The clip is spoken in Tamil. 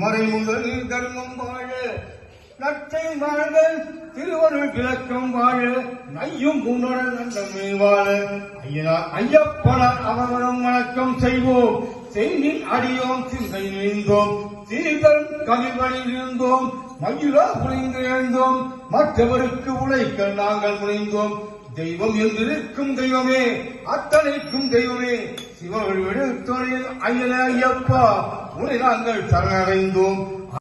மறைமுதல் தர்மம் வாழ நற்றை வாழ திருவருள் விளக்கம் வாழ நையும் உணர நந்தமே வாழ. ஐயனா ஐயப்பன அவர்களும் வணக்கம் செய்வோம். செய்தின் அடியோம் சிந்தை நின்றோம் சீதன் கவிவழியில் இருந்தோம் மயிலா புரிந்து எழுந்தோம். மற்றவருக்கு உழைக்க நாங்கள் முனைந்தோம். தெய்வம் என்றிருக்கும் தெய்வமே அத்தனைக்கும் தெய்வமே. சிவ சிவவிடுத்தொழில் ஐயன ஐயப்பா. உன்னை நாங்கள் சரணடைந்தோம்